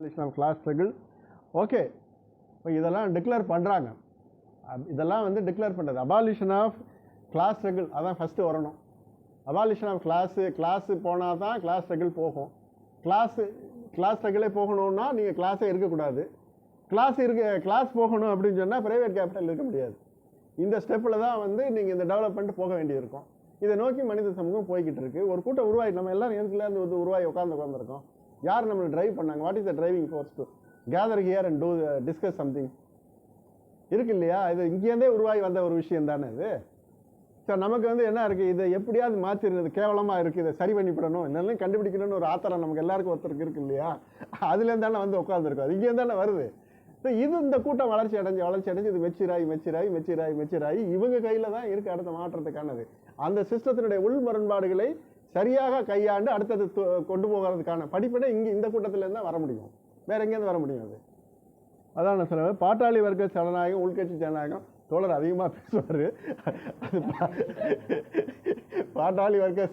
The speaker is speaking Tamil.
ஆஃப் கிளாஸ் ஸ்ட்ரகிள் ஓகே இப்போ இதெல்லாம் டிக்ளேர் பண்ணுறாங்க இதெல்லாம் வந்து டிக்ளேர் பண்ணுறது அபாலிஷன் ஆஃப் கிளாஸ் ஸ்ட்ரகிள் அதான் ஃபஸ்ட்டு வரணும். அபாலிஷன் ஆஃப் கிளாஸு கிளாஸு போனால் தான் கிளாஸ் ஸ்ட்ரகிள் போகும். கிளாஸு கிளாஸ் ஸ்ட்ரகிளே போகணும்னா நீங்கள் கிளாஸே இருக்கக்கூடாது. கிளாஸ் இருக்க கிளாஸ் போகணும் அப்படின்னு சொன்னால் ப்ரைவேட் கேபிட்டல் இருக்க முடியாது. இந்த ஸ்டெப்பில் தான் வந்து நீங்கள் இந்த டெவலப்மெண்ட் போக வேண்டியிருக்கும். இதை நோக்கி மனித சமூகம் போய்கிட்டு இருக்குது ஒரு கூட்டம் உருவாகி நம்ம எல்லாரும் நேரத்தில் இருந்து வந்து உருவாகி உட்காந்து உட்காந்துருக்கோம் யார் நம்மளை டிரைவ் பண்ணாங்க? What is the driving force to gather here and to discuss something இருக்கு இல்லையா? இது இங்கேருந்தே உருவாகி வந்த ஒரு விஷயம் தானே இது? ஸோ நமக்கு வந்து என்ன இருக்குது இதை எப்படியாவது மாற்றிடுறது கேவலமாக இருக்குது இதை சரி பண்ணிவிடணும் என்ன கண்டுபிடிக்கணும்னு ஒரு ஆத்திரம் நமக்கு எல்லாருக்கும் ஒருத்தருக்கு இருக்கு இல்லையா? அதுலேருந்து தானே வந்து உட்காந்துருக்கோம் அது இங்கேருந்து தானே வருது. ஸோ இது இந்த கூட்டம் வளர்ச்சி அடைஞ்சு வளர்ச்சி அடைஞ்சு இது மெச்சிராய் மெச்சிராகி மெச்சிராய் மெச்சிராய். இவங்க கையில் தான் இருக்குது அடுத்த மாற்றத்துக்கானது. அந்த சிஸ்டத்தினுடைய உள் முரண்பாடுகளை சரியாக கையாண்டு அடுத்தது கொண்டு போகிறதுக்கான படிப்பினை இங்கே இந்த கூட்டத்திலேருந்து தான் வர முடியும். வேற எங்கேருந்து வர முடியாது அதான் நான் சொல்லுவேன் பாட்டாளி வர்க்க ஜனநாயகம் உள்கட்சி ஜனநாயகம் தோழர் அதிகமாக பேசுவார். அது பாட்டாளி வர்க்க